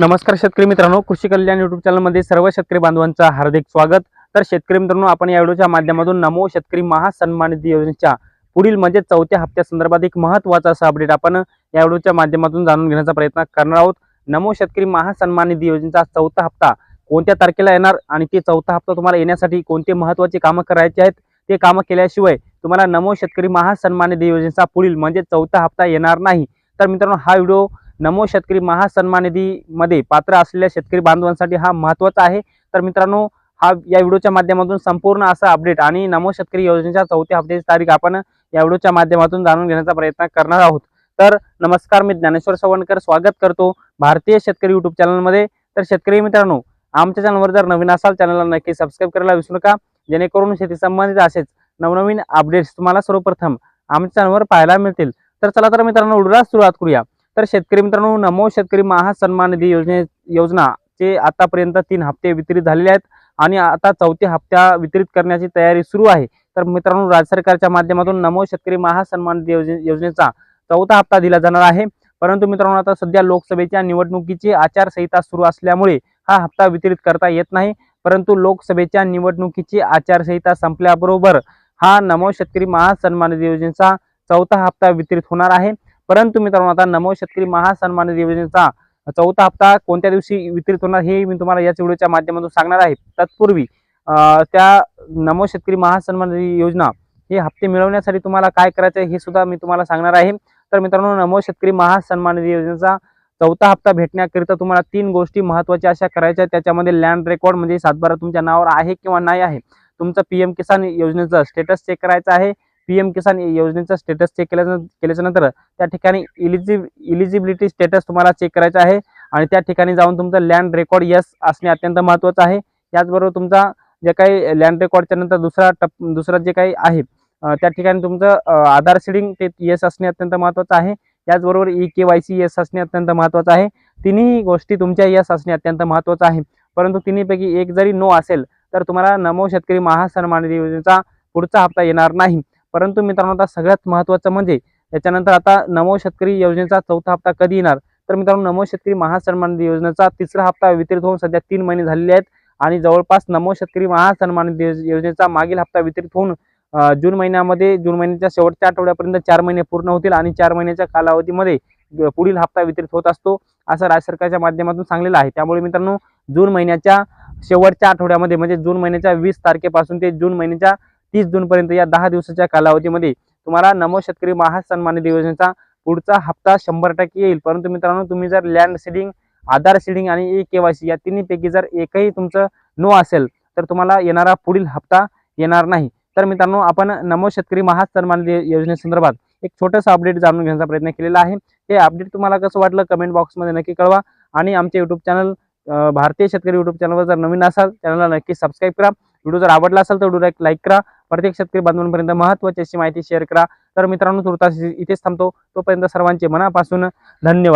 नमस्कार शेतकरी मित्रांनो कृषी कल्याण युट्यूब चॅनलमध्ये सर्व शेतकरी बांधवांचं हार्दिक स्वागत. तर शेतकरी मित्रांनो आपण या व्हिडिओच्या माध्यमातून नमो शेतकरी महासन्मान निधी योजनेच्या पुढील म्हणजे चौथ्या हप्त्या संदर्भात एक महत्त्वाचा असा अपडेट आपण या व्हिडिओच्या माध्यमातून जाणून घेण्याचा प्रयत्न करणार आहोत. नमो शेतकरी महासन्मान निधी योजनेचा चौथा हप्ता कोणत्या तारखेला येणार आणि ते चौथा हप्ता तुम्हाला येण्यासाठी कोणते महत्त्वाचे कामं करायचे आहेत ते कामं केल्याशिवाय तुम्हाला नमो शेतकरी महासन्मान निधी योजनेचा पुढील म्हणजे चौथा हप्ता येणार नाही. तर मित्रांनो हा व्हिडिओ नमो शेतकरी महासन्मान निधीमध्ये पात्र असलेल्या शेतकरी बांधवांसाठी हा महत्त्वाचा आहे. तर मित्रांनो हा या व्हिडिओच्या माध्यमातून संपूर्ण असा अपडेट आणि नमो शेतकरी योजनेच्या चौथ्या हप्त्याची तारीख आपण या व्हिडिओच्या माध्यमातून जाणून घेण्याचा प्रयत्न करणार आहोत. तर नमस्कार मी ज्ञानेश्वर सवणकर स्वागत करतो भारतीय शेतकरी युट्यूब चॅनलमध्ये. तर शेतकरी मित्रांनो आमच्या चॅनलवर जर नवीन असाल चॅनलला नक्की सबस्क्राईब करायला विसरू नका. जेणेकरून शेती संबंधित असेच नवनवीन अपडेट्स तुम्हाला सर्वप्रथम आमच्या चॅनलवर पाहायला मिळतील. तर चला तर मित्रांनो व्हिडिओला सुरुवात करूया. तर शेतकरी मित्रांनो नमो शेतकरी महासन्मान निधी योजने योजनाचे आतापर्यंत तीन हप्ते वितरित झालेले आहेत आणि आता चौथ्या हप्त्या वितरित करण्याची तयारी सुरू आहे. तर मित्रांनो राज्य सरकारच्या माध्यमातून नमो शेतकरी महासन्मान निधी योजनेचा चौथा हप्ता दिला जाणार आहे. परंतु मित्रांनो आता सध्या लोकसभेच्या निवडणुकीची आचारसंहिता सुरू असल्यामुळे हा हप्ता वितरित करता येत नाही. परंतु लोकसभेच्या निवडणुकीची आचारसंहिता संपल्याबरोबर हा नमो शेतकरी महासन्मान निधी योजनेचा चौथा हप्ता वितरित होणार आहे. परंतु मित्रांनो आता नमो शेतकरी महासन्मान निधी योजनेचा चौथा हप्ता कोणत्या दिवशी वितरित होणार हे मी तुम्हाला याच व्हिडिओच्या माध्यमातून सांगणार आहे. तत्पूर्वी त्या नमो शेतकरी महासन्मान निधी योजना हे हप्ते मिळवण्यासाठी तुम्हाला काय करायचं आहे हे सुद्धा मी तुम्हाला सांगणार आहे. तर मित्रांनो नमो शेतकरी महासन्मान निधी योजनेचा चौथा हप्ता भेटण्याकरिता तुम्हाला तीन गोष्टी महत्त्वाच्या अशा करायच्या त्याच्यामध्ये लँड रेकॉर्ड म्हणजे सातबारा तुमच्या नावावर आहे किंवा नाही आहे. तुमचं पीएम किसान योजनेचं स्टेटस चेक करायचं आहे. पीएम किसान योजनेचा स्टेटस चेक केल्या केल्याच्यानंतर त्या ठिकाणी इलिजि इलिजिबिलिटी स्टेटस तुम्हाला चेक करायचा आहे. आणि त्या ठिकाणी जाऊन तुमचं लँड रेकॉर्ड यस असणे अत्यंत महत्त्वाचं आहे. त्याचबरोबर तुमचा जे काही लँड रेकॉर्डच्या नंतर दुसरा टप दुसरा जे काही आहे त्या ठिकाणी तुमचं आधार सीडिंग ते यस असणे अत्यंत महत्त्वाचं आहे. त्याचबरोबर ई के वाय सी यस असणे अत्यंत महत्त्वाचं आहे. तिन्ही गोष्टी तुमच्या यस असणे अत्यंत महत्त्वाचं आहे. परंतु तिन्हीपैकी एक जरी नो असेल तर तुम्हाला नमो शेतकरी महासन्मान निधी योजनेचा पुढचा हप्ता येणार नाही. परंतु मित्रांनो आता सगळ्यात महत्त्वाचं म्हणजे त्याच्यानंतर आता नमो शेतकरी योजनेचा चौथा हप्ता कधी येणार? तर मित्रांनो नमो शेतकरी महासन्मान योजनेचा तिसरा हप्ता वितरित होऊन सध्या तीन महिने झालेले आहेत आणि जवळपास नमो शेतकरी महासन्मान योज- योजनेचा मागील हप्ता वितरित होऊन जून महिन्यामध्ये जून महिन्याच्या शेवटच्या आठवड्यापर्यंत चार महिने पूर्ण होतील आणि चार महिन्याच्या कालावधीमध्ये पुढील हप्ता वितरित होत असतो असं राज्य सरकारच्या माध्यमातून सांगलेलं आहे. त्यामुळे मित्रांनो जून महिन्याच्या शेवटच्या आठवड्यामध्ये म्हणजे जून महिन्याच्या वीस तारखेपासून ते जून महिन्याच्या तीस जूनपर्यंत या दहा दिवसाच्या कालावधीमध्ये तुम्हाला नमो शेतकरी महासन्मान निधी योजनेचा पुढचा हप्ता शंभर टक्के येईल. परंतु मित्रांनो तुम्ही जर लँड सिडिंग आधार सिडिंग आणि ए के वाय सी या तिन्हीपैकी जर एकही तुमचं नो असेल तर तुम्हाला येणारा पुढील हप्ता येणार नाही. तर मित्रांनो आपण नमो शेतकरी महासन्मान योजनेसंदर्भात एक छोटंसं अपडेट जाणून घेण्याचा प्रयत्न केलेला आहे. ते अपडेट तुम्हाला कसं वाटलं कमेंट बॉक्समध्ये नक्की कळवा आणि आमचे यूट्यूब चॅनल भारतीय शेतकरी यूट्यूब चॅनलवर जर नवीन असाल चॅनलला नक्की सबस्क्राईब करा. व्हिडिओ जर आवडला असेल तर व्हिडिओला लाईक करा. प्रत्येक शेतकरी बांधवांपर्यंत महत्त्वाची अशी माहिती शेअर करा. तर मित्रांनो तुर्तास इथेच थांबतो. तोपर्यंत सर्वांचे मनापासून धन्यवाद.